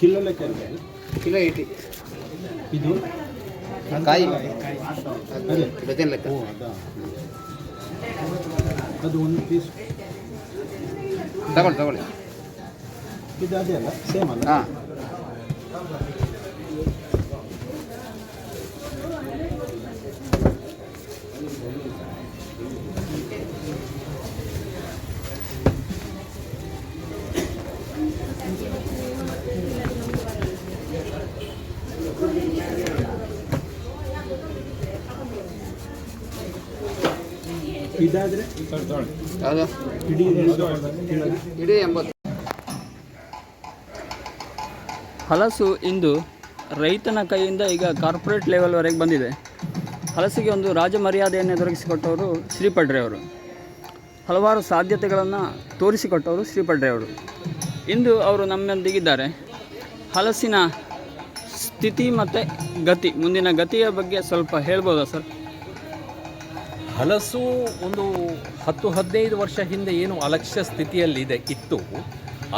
Kilo ಲೆಕ್ಕ kilo eighty ಇದು? ಕಾಯಿ. ಡಜನ್ ಲೆಕ್ಕ. ಅದು. ಒಂದು ಪೀಸ್ ತಗೊಳ್ಳಿ ತಗೊಳ್ಳಿ. ಇದು ಅದೇ ಅಲ್ಲ ಸೇಮ್ ಅಲ್ಲ. ಹಾಂ. ಇದಾದರೆ ಯಾವುದು? ಇಡೀ ಕಿಲೋ ಇಡೀ ಎಂಬತ್ತು. ಹಲಸು ಇಂದು ರೈತನ ಕೈಯಿಂದ ಈಗ ಕಾರ್ಪೊರೇಟ್ ಲೆವೆಲ್ವರೆಗೆ ಬಂದಿದೆ. ಹಲಸಿಗೆ ಒಂದು ರಾಜ ಮರ್ಯಾದೆಯನ್ನು ದೊರಕಿಸಿಕೊಟ್ಟವರು ಶ್ರೀಪಡ್ರೆ ಅವರು. ಹಲವಾರು ಸಾಧ್ಯತೆಗಳನ್ನು ತೋರಿಸಿಕೊಟ್ಟವರು ಶ್ರೀಪಡ್ರೆ ಅವರು. ಇಂದು ಅವರು ನಮ್ಮೊಂದಿಗಿದ್ದಾರೆ. ಹಲಸಿನ ಸ್ಥಿತಿ ಮತ್ತು ಗತಿ ಮುಂದಿನ ಗತಿಯ ಬಗ್ಗೆ ಸ್ವಲ್ಪ ಹೇಳ್ಬೋದಾ ಸರ್? ಹಲಸು ಒಂದು ಹತ್ತು ಹದಿನೈದು ವರ್ಷ ಹಿಂದೆ ಏನು ಅಲಕ್ಷ್ಯ ಸ್ಥಿತಿಯಲ್ಲಿದೆ ಇತ್ತು,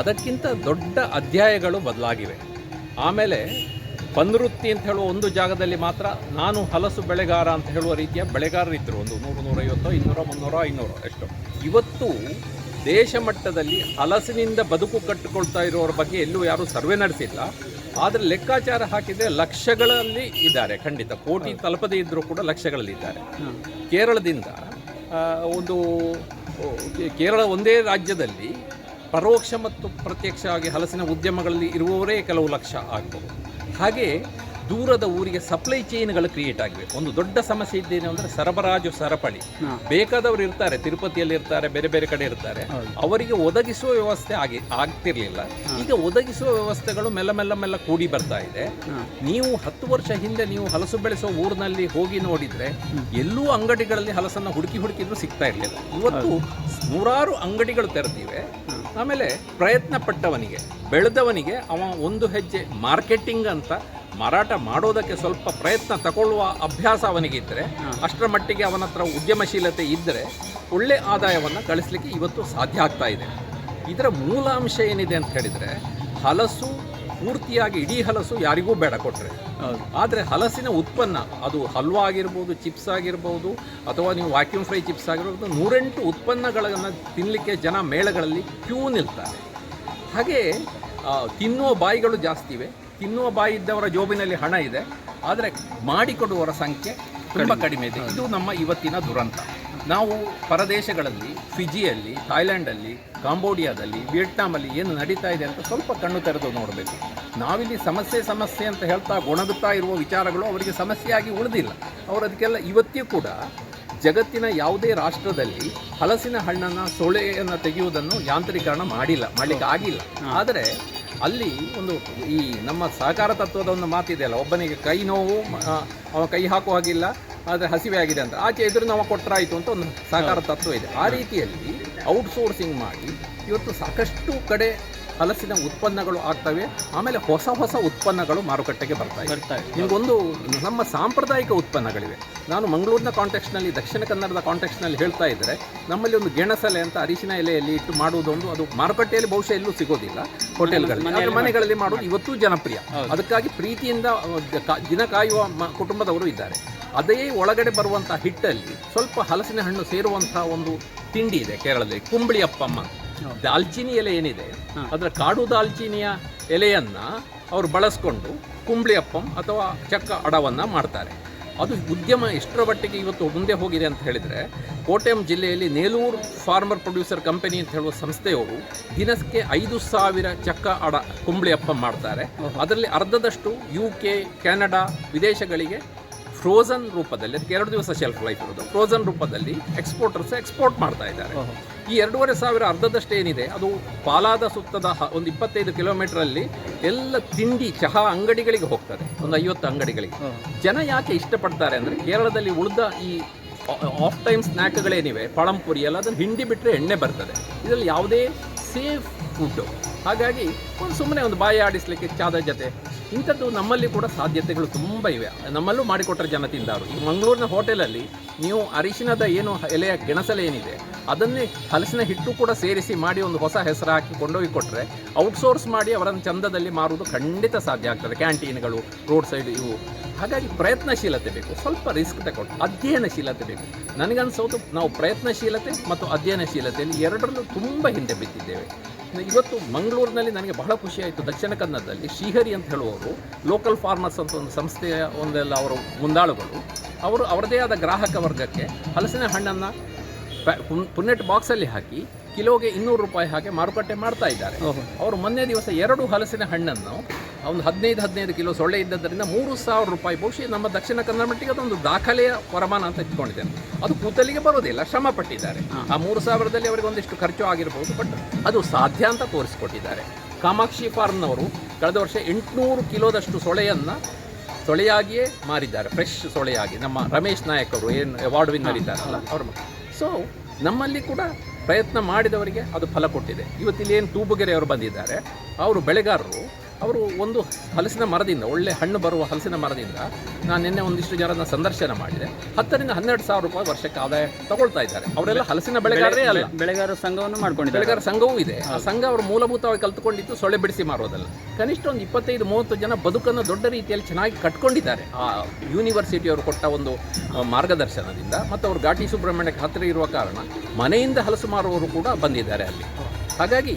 ಅದಕ್ಕಿಂತ ದೊಡ್ಡ ಅಧ್ಯಾಯಗಳು ಬದಲಾಗಿವೆ. ಆಮೇಲೆ ಪನ್ವೃತ್ತಿ ಅಂತ ಹೇಳುವ ಒಂದು ಜಾಗದಲ್ಲಿ ಮಾತ್ರ ನಾನು ಹಲಸು ಬೆಳೆಗಾರ ಅಂತ ಹೇಳುವ ರೀತಿಯ ಬೆಳೆಗಾರರಿದ್ದರು ಒಂದು ನೂರು, ನೂರೈವತ್ತೋ, ಇನ್ನೂರೋ, ಮುನ್ನೂರೋ, ಐನೂರೋ, ಎಷ್ಟು. ಇವತ್ತು ದೇಶ ಮಟ್ಟದಲ್ಲಿ ಹಲಸಿನಿಂದ ಬದುಕು ಕಟ್ಟಿಕೊಳ್ತಾ ಇರೋರ ಬಗ್ಗೆ ಎಲ್ಲೂ ಯಾರೂ ಸರ್ವೆ ನಡೆಸಿಲ್ಲ. ಆದರೆ ಲೆಕ್ಕಾಚಾರ ಹಾಕಿದರೆ ಲಕ್ಷಗಳಲ್ಲಿ ಇದ್ದಾರೆ. ಖಂಡಿತ ಕೋಟಿ ತಲುಪದೇ ಇದ್ದರೂ ಕೂಡ ಲಕ್ಷಗಳಲ್ಲಿ ಇದ್ದಾರೆ. ಕೇರಳದಿಂದ ಒಂದು ಕೇರಳ ಒಂದೇ ರಾಜ್ಯದಲ್ಲಿ ಪರೋಕ್ಷ ಮತ್ತು ಪ್ರತ್ಯಕ್ಷವಾಗಿ ಹಲಸಿನ ಉದ್ಯಮಗಳಲ್ಲಿ ಇರುವವರೇ ಕೆಲವು ಲಕ್ಷ ಆಗ್ಬೋದು. ಹಾಗೆ ದೂರದ ಊರಿಗೆ ಸಪ್ಲೈ ಚೈನ್ಗಳು ಕ್ರಿಯೇಟ್ ಆಗಿವೆ. ಒಂದು ದೊಡ್ಡ ಸಮಸ್ಯೆ ಇದ್ದೇನೆ ಅಂದರೆ ಸರಬರಾಜು ಸರಪಳಿ. ಬೇಕಾದವರು ಇರ್ತಾರೆ ತಿರುಪತಿಯಲ್ಲಿ ಇರ್ತಾರೆ ಬೇರೆ ಬೇರೆ ಕಡೆ ಇರ್ತಾರೆ. ಅವರಿಗೆ ಒದಗಿಸುವ ವ್ಯವಸ್ಥೆ ಆಗಿ ಆಗ್ತಿರ್ಲಿಲ್ಲ. ಈಗ ಒದಗಿಸುವ ವ್ಯವಸ್ಥೆಗಳು ಮೆಲ್ಲ ಮೆಲ್ಲ ಮೆಲ್ಲ ಕೂಡಿ ಬರ್ತಾ ಇದೆ. ನೀವು ಹತ್ತು ವರ್ಷ ಹಿಂದೆ ನೀವು ಹಲಸು ಬೆಳೆಸುವ ಊರಿನಲ್ಲಿ ಹೋಗಿ ನೋಡಿದ್ರೆ ಎಲ್ಲೂ ಅಂಗಡಿಗಳಲ್ಲಿ ಹಲಸನ್ನ ಹುಡುಕಿ ಹುಡುಕಿದ್ರು ಸಿಗ್ತಾ ಇರಲಿಲ್ಲ. ಇವತ್ತು ನೂರಾರು ಅಂಗಡಿಗಳು ತೆರೆದಿವೆ. ಆಮೇಲೆ ಪ್ರಯತ್ನ ಪಟ್ಟವನಿಗೆ ಬೆಳೆದವನಿಗೆ ಅವ ಒಂದು ಹೆಜ್ಜೆ ಮಾರ್ಕೆಟಿಂಗ್ ಅಂತ ಮಾರಾಟ ಮಾಡೋದಕ್ಕೆ ಸ್ವಲ್ಪ ಪ್ರಯತ್ನ ತಗೊಳ್ಳುವ ಅಭ್ಯಾಸ ಅವನಿಗಿದ್ದರೆ ಅಷ್ಟರ ಮಟ್ಟಿಗೆ ಅವನ ಹತ್ರ ಉದ್ಯಮಶೀಲತೆ ಇದ್ದರೆ ಒಳ್ಳೆ ಆದಾಯವನ್ನು ಗಳಿಸಲಿಕ್ಕೆ ಇವತ್ತು ಸಾಧ್ಯ ಆಗ್ತಾ ಇದೆ. ಇದರ ಮೂಲಾಂಶ ಏನಿದೆ ಅಂತ ಹೇಳಿದರೆ ಹಲಸು ಪೂರ್ತಿಯಾಗಿ ಇಡೀ ಹಲಸು ಯಾರಿಗೂ ಬೇಡ ಕೊಟ್ಟರೆ ಆದರೆ ಹಲಸಿನ ಉತ್ಪನ್ನ ಅದು ಹಲ್ವಾ ಆಗಿರ್ಬೋದು ಚಿಪ್ಸ್ ಆಗಿರ್ಬೋದು ಅಥವಾ ನೀವು ವಾಕ್ಯೂಮ್ ಫ್ರೈ ಚಿಪ್ಸ್ ಆಗಿರ್ಬೋದು ನೂರೆಂಟು ಉತ್ಪನ್ನಗಳನ್ನು ತಿನ್ನಲಿಕ್ಕೆ ಜನ ಮೇಳಗಳಲ್ಲಿ ಕ್ಯೂ ನಿಲ್ತಾರೆ. ಹಾಗೆ ತಿನ್ನುವ ಬಾಯಿಗಳು ಜಾಸ್ತಿ ಇವೆ. ತಿನ್ನುವ ಬಾಯಿ ಇದ್ದವರ ಜೋಬಿನಲ್ಲಿ ಹಣ ಇದೆ ಆದರೆ ಮಾಡಿಕೊಡುವವರ ಸಂಖ್ಯೆ ತುಂಬ ಕಡಿಮೆ. ಇದೆ. ಇದು ನಮ್ಮ ಇವತ್ತಿನ ದುರಂತ. ನಾವು ಪರದೇಶಗಳಲ್ಲಿ ಫಿಜಿಯಲ್ಲಿ ಥಾಯ್ಲ್ಯಾಂಡಲ್ಲಿ ಕಾಂಬೋಡಿಯಾದಲ್ಲಿ ವಿಯೆಟ್ನಾಮಲ್ಲಿ ಏನು ನಡೀತಾ ಇದೆ ಅಂತ ಸ್ವಲ್ಪ ಕಣ್ಣು ತೆರೆದು ನೋಡಬೇಕು. ನಾವಿಲ್ಲಿ ಸಮಸ್ಯೆ ಸಮಸ್ಯೆ ಅಂತ ಹೇಳ್ತಾ ಗೊಣಗುತ್ತಾ ಇರುವ ವಿಚಾರಗಳು ಅವರಿಗೆ ಸಮಸ್ಯೆಯಾಗಿ ಉಳಿದಿಲ್ಲ. ಅವರು ಅದಕ್ಕೆಲ್ಲ ಇವತ್ತಿಯೂ ಕೂಡ ಜಗತ್ತಿನ ಯಾವುದೇ ರಾಷ್ಟ್ರದಲ್ಲಿ ಹಲಸಿನ ಹಣ್ಣನ್ನು ಸೊಳೆಯನ್ನು ತೆಗೆಯುವುದನ್ನು ಯಾಂತ್ರೀಕರಣ ಮಾಡಿಲ್ಲ ಮಾಡಲಿಕ್ಕೆ ಆಗಿಲ್ಲ. ಆದರೆ ಅಲ್ಲಿ ಒಂದು ಈ ನಮ್ಮ ಸಹಕಾರ ತತ್ವದ ಒಂದು ಮಾತಿದೆಯಲ್ಲ ಒಬ್ಬನಿಗೆ ಕೈ ನೋವು ಅವ ಕೈ ಹಾಕುವ ಹಾಗಿಲ್ಲ, ಆದರೆ ಹಸಿವೆ ಆಗಿದೆ ಅಂತ. ಆಚೆ ಎದುರು ನಾವು ಕೊಟ್ಟರಾಯಿತು ಅಂತ ಒಂದು ಸಹಕಾರ ತತ್ವ ಇದೆ. ಆ ರೀತಿಯಲ್ಲಿ ಔಟ್ಸೋರ್ಸಿಂಗ್ ಮಾಡಿ ಇವತ್ತು ಸಾಕಷ್ಟು ಕಡೆ ಹಲಸಿನ ಉತ್ಪನ್ನಗಳು ಆಗ್ತವೆ. ಆಮೇಲೆ ಹೊಸ ಹೊಸ ಉತ್ಪನ್ನಗಳು ಮಾರುಕಟ್ಟೆಗೆ ಬರ್ತಾ ಇದೆ. ಬರ್ತಾ ಇದೆ. ನಿಮಗೊಂದು ನಮ್ಮ ಸಾಂಪ್ರದಾಯಿಕ ಉತ್ಪನ್ನಗಳಿವೆ. ನಾನು ಮಂಗಳೂರಿನ ಕಾಂಟೆಕ್ಸ್ನಲ್ಲಿ ದಕ್ಷಿಣ ಕನ್ನಡದ ಕಾಂಟೆಕ್ಸ್ನಲ್ಲಿ ಹೇಳ್ತಾ ಇದ್ದರೆ ನಮ್ಮಲ್ಲಿ ಒಂದು ಗೆಣಸಲೆ ಅಂತ ಅರಿಶಿನ ಎಲೆಯಲ್ಲಿ ಇಟ್ಟು ಮಾಡುವುದೊಂದು ಅದು ಮಾರುಕಟ್ಟೆಯಲ್ಲಿ ಬಹುಶಃ ಎಲ್ಲೂ ಸಿಗೋದಿಲ್ಲ ಹೋಟೆಲ್ಗಳಲ್ಲಿ ಮನೆಗಳಲ್ಲಿ ಮಾಡೋದು ಇವತ್ತು ಜನಪ್ರಿಯ. ಅದಕ್ಕಾಗಿ ಪ್ರೀತಿಯಿಂದ ದಿನ ಕಾಯುವ ಮ- ಕುಟುಂಬದವರು ಇದ್ದಾರೆ. ಅದೇ ಒಳಗಡೆ ಬರುವಂಥ ಹಿಟ್ಟಲ್ಲಿ ಸ್ವಲ್ಪ ಹಲಸಿನ ಹಣ್ಣು ಸೇರುವಂಥ ಒಂದು ತಿಂಡಿ ಇದೆ ಕೇರಳದಲ್ಲಿ ಕುಂಬಳಿ ಅಪ್ಪಮ್ಮ. ದಾಲ್ಚಿನಿ ಎಲೆ ಏನಿದೆ? ಅದರ ಕಾಡು ದಾಲ್ಚಿನಿಯ ಎಲೆಯನ್ನು ಅವರು ಬಳಸ್ಕೊಂಡು ಕುಂಬಳಿ ಅಪ್ಪಂ ಅಥವಾ ಚಕ್ಕ ಅಡವನ್ನು ಮಾಡ್ತಾರೆ. ಅದು ಉದ್ಯಮ ಎಷ್ಟರ ಮಟ್ಟಿಗೆ ಇವತ್ತು ಮುಂದೆ ಹೋಗಿದೆ ಅಂತ ಹೇಳಿದರೆ ಕೋಟೆಯಂ ಜಿಲ್ಲೆಯಲ್ಲಿ ನೇಲೂರು ಫಾರ್ಮರ್ ಪ್ರೊಡ್ಯೂಸರ್ ಕಂಪನಿ ಅಂತ ಹೇಳುವ ಸಂಸ್ಥೆಯವರು ದಿನಕ್ಕೆ ಐದು ಸಾವಿರ ಚಕ್ಕ ಅಡ ಕುಂಬಳಿ ಅಪ್ಪಂ ಮಾಡ್ತಾರೆ. ಅದರಲ್ಲಿ ಅರ್ಧದಷ್ಟು ಯು ಕೆ ಕೆನಡಾ ವಿದೇಶಗಳಿಗೆ ಫ್ರೋಝನ್ ರೂಪದಲ್ಲಿ ಅದಕ್ಕೆ ಎರಡು ದಿವಸ ಶೆಲ್ಫ್ ಲೈಫ್ ಇರೋದು. ಫ್ರೋಝನ್ ರೂಪದಲ್ಲಿ ಎಕ್ಸ್ಪೋರ್ಟರ್ಸ್ ಎಕ್ಸ್ಪೋರ್ಟ್ ಮಾಡ್ತಾ ಇದ್ದಾರೆ. ಈ ಎರಡೂವರೆ ಸಾವಿರ ಅರ್ಧದಷ್ಟು ಏನಿದೆ ಅದು ಪಾಲಾದ ಸುತ್ತದ ಒಂದು ಇಪ್ಪತ್ತೈದು ಕಿಲೋಮೀಟರಲ್ಲಿ ಎಲ್ಲ ತಿಂಡಿ ಚಹಾ ಅಂಗಡಿಗಳಿಗೆ ಹೋಗ್ತದೆ. ಒಂದು ಐವತ್ತು ಅಂಗಡಿಗಳಿಗೆ. ಜನ ಯಾಕೆ ಇಷ್ಟಪಡ್ತಾರೆ ಅಂದರೆ ಕೇರಳದಲ್ಲಿ ಉಳಿದ ಈ ಆಫ್ ಟೈಮ್ ಸ್ನ್ಯಾಕ್ಗಳೇನಿವೆ ಪಳಂಪುರಿ ಎಲ್ಲ ಅದನ್ನು ಹಿಂಡಿ ಬಿಟ್ಟರೆ ಎಣ್ಣೆ ಬರ್ತದೆ. ಇದರಲ್ಲಿ ಯಾವುದೇ ಸೇಫ್ ಫುಡ್ಡು ಹಾಗಾಗಿ ಒಂದು ಸುಮ್ಮನೆ ಒಂದು ಬಾಯಿ ಆಡಿಸ್ಲಿಕ್ಕೆ ಚಾದ ಜೊತೆ ಇಂಥದ್ದು ನಮ್ಮಲ್ಲಿ ಕೂಡ ಸಾಧ್ಯತೆಗಳು ತುಂಬ ಇವೆ. ನಮ್ಮಲ್ಲೂ ಮಾಡಿಕೊಟ್ಟರೆ ಜನ ತಿಂದಾರು ಈ ಮಂಗಳೂರಿನ ಹೋಟೆಲಲ್ಲಿ ನೀವು ಅರಿಶಿನದ ಏನು ಎಲೆಯ ಗೆಣಸಲೆ ಏನಿದೆ, ಅದನ್ನೇ ಹಲಸಿನ ಹಿಟ್ಟು ಕೂಡ ಸೇರಿಸಿ ಮಾಡಿ ಒಂದು ಹೊಸ ಹೆಸರು ಹಾಕಿ ಕೊಂಡೋಗಿ ಕೊಟ್ಟರೆ ಔಟ್ಸೋರ್ಸ್ ಮಾಡಿ ಅವರನ್ನು ಚಂದದಲ್ಲಿ ಮಾರುವುದು ಖಂಡಿತ ಸಾಧ್ಯ ಆಗ್ತದೆ. ಕ್ಯಾಂಟೀನ್ಗಳು, ರೋಡ್ ಸೈಡ್ ಇವು. ಹಾಗಾಗಿ ಪ್ರಯತ್ನಶೀಲತೆ ಬೇಕು. ಸ್ವಲ್ಪ ರಿಸ್ಕ್ ತಗೊಂಡು ಅಧ್ಯಯನಶೀಲತೆ ಬೇಕು. ನನಗನ್ಸೋದು ನಾವು ಪ್ರಯತ್ನಶೀಲತೆ ಮತ್ತು ಅಧ್ಯಯನಶೀಲತೆಯಲ್ಲಿ ಎರಡರಲ್ಲೂ ತುಂಬ ಹಿಂದೆ ಬಿದ್ದಿದ್ದೇವೆ. ಇವತ್ತು ಮಂಗಳೂರಿನಲ್ಲಿ ನನಗೆ ಬಹಳ ಖುಷಿಯಾಯಿತು ದಕ್ಷಿಣ ಕನ್ನಡದಲ್ಲಿ ಶ್ರೀಹರಿ ಅಂತ ಹೇಳುವವರು ಲೋಕಲ್ ಫಾರ್ಮರ್ಸ್ ಅಂತ ಒಂದು ಸಂಸ್ಥೆಯ ಒಂದೆಲ್ಲ ಅವರು ಮುಂದಾಳುಗಳು. ಅವರು ಅವರದೇ ಆದ ಗ್ರಾಹಕ ವರ್ಗಕ್ಕೆ ಹಲಸಿನ ಹಣ್ಣನ್ನು ಪುನ್ನೆಟ್ ಬಾಕ್ಸಲ್ಲಿ ಹಾಕಿ ಕಿಲೋಗೆ ಇನ್ನೂರು ರೂಪಾಯಿ ಹಾಗೆ ಮಾರುಕಟ್ಟೆ ಮಾಡ್ತಾ ಇದ್ದಾರೆ. ಅವರು ಮೊನ್ನೆ ದಿವಸ ಎರಡು ಹಲಸಿನ ಹಣ್ಣನ್ನು ಒಂದು ಹದಿನೈದು ಹದಿನೈದು ಕಿಲೋ ಸೊಳ್ಳೆ ಇದ್ದದ್ದರಿಂದ ಮೂರು ಸಾವಿರ ರೂಪಾಯಿ ಬಹುಶಃ ನಮ್ಮ ದಕ್ಷಿಣ ಕನ್ನಡ ಮಟ್ಟಿಗೆ ಅದೊಂದು ದಾಖಲೆಯ ವರಮಾನ ಅಂತ ಇಟ್ಕೊಂಡಿದ್ದೇನೆ. ಅದು ಕೂತಲಿಗೆ ಬರೋದಿಲ್ಲ ಶ್ರಮ ಪಟ್ಟಿದ್ದಾರೆ ಆ ಮೂರು ಸಾವಿರದಲ್ಲಿ ಅವರಿಗೆ ಒಂದಿಷ್ಟು ಖರ್ಚು ಆಗಿರ್ಬೋದು, ಬಟ್ ಅದು ಸಾಧ್ಯ ಅಂತ ತೋರಿಸಿಕೊಟ್ಟಿದ್ದಾರೆ. ಕಾಮಾಕ್ಷಿ ಫಾರ್ಮ್ನವರು ಕಳೆದ ವರ್ಷ ಎಂಟುನೂರು ಕಿಲೋದಷ್ಟು ಸೊಳೆಯನ್ನು ಸೊಳೆಯಾಗಿಯೇ ಮಾರಿದ್ದಾರೆ. ಫ್ರೆಶ್ ಸೊಳೆಯಾಗಿ ನಮ್ಮ ರಮೇಶ್ ನಾಯಕ್ ಅವರು ಏನು ಅವಾರ್ಡ್ ವಿನ್ನರ್ ಇದ್ದಾರಲ್ಲ, ಅವ್ರ ಸೊ ನಮ್ಮಲ್ಲಿ ಕೂಡ ಪ್ರಯತ್ನ ಮಾಡಿದವರಿಗೆ ಅದು ಫಲ ಕೊಟ್ಟಿದೆ. ಇವತ್ತಿಲ್ಲಿ ಏನು ತೂಬುಗೆರೆ ಅವರು ಬಂದಿದ್ದಾರೆ. ಅವರು ಬೆಳೆಗಾರರು. ಅವರು ಒಂದು ಹಲಸಿನ ಮರದಿಂದ ಒಳ್ಳೆ ಹಣ್ಣು ಬರುವ ಹಲಸಿನ ಮರದಿಂದ ನಾನು ನಿನ್ನೆ ಒಂದಿಷ್ಟು ಜನರನ್ನ ಸಂದರ್ಶನ ಮಾಡಿದೆ. ಹತ್ತರಿಂದ ಹನ್ನೆರಡು ಸಾವಿರ ರೂಪಾಯಿ ವರ್ಷಕ್ಕೆ ಆದಾಯ ತಗೊಳ್ತಾ ಇದ್ದಾರೆ. ಅವರೆಲ್ಲ ಹಲಸಿನ ಬೆಳೆಗಾರರೇ ಅಲ್ಲ. ಬೆಳೆಗಾರ ಸಂಘವನ್ನು ಮಾಡ್ಕೊಂಡಿದ್ದಾರೆ. ಬೆಳೆಗಾರ ಸಂಘವೂ ಇದೆ. ಆ ಸಂಘ ಅವರು ಮೂಲಭೂತವಾಗಿ ಕಲ್ತ್ಕೊಂಡಿದ್ದು ಸೊಳ್ಳೆ ಬಿಡಿಸಿ ಮಾರೋದಲ್ಲ ಕನಿಷ್ಠ ಒಂದು ಇಪ್ಪತ್ತೈದು ಮೂವತ್ತು ಜನ ಬದುಕನ್ನು ದೊಡ್ಡ ರೀತಿಯಲ್ಲಿ ಚೆನ್ನಾಗಿ ಕಟ್ಕೊಂಡಿದ್ದಾರೆ. ಆ ಯೂನಿವರ್ಸಿಟಿಯವರು ಕೊಟ್ಟ ಒಂದು ಮಾರ್ಗದರ್ಶನದಿಂದ ಮತ್ತು ಅವರು ಘಾಟಿ ಸುಬ್ರಹ್ಮಣ್ಯಕ್ಕೆ ಹತ್ತಿರ ಇರುವ ಕಾರಣ ಮನೆಯಿಂದ ಹಲಸು ಮಾರುವವರು ಕೂಡ ಬಂದಿದ್ದಾರೆ ಅಲ್ಲಿ. ಹಾಗಾಗಿ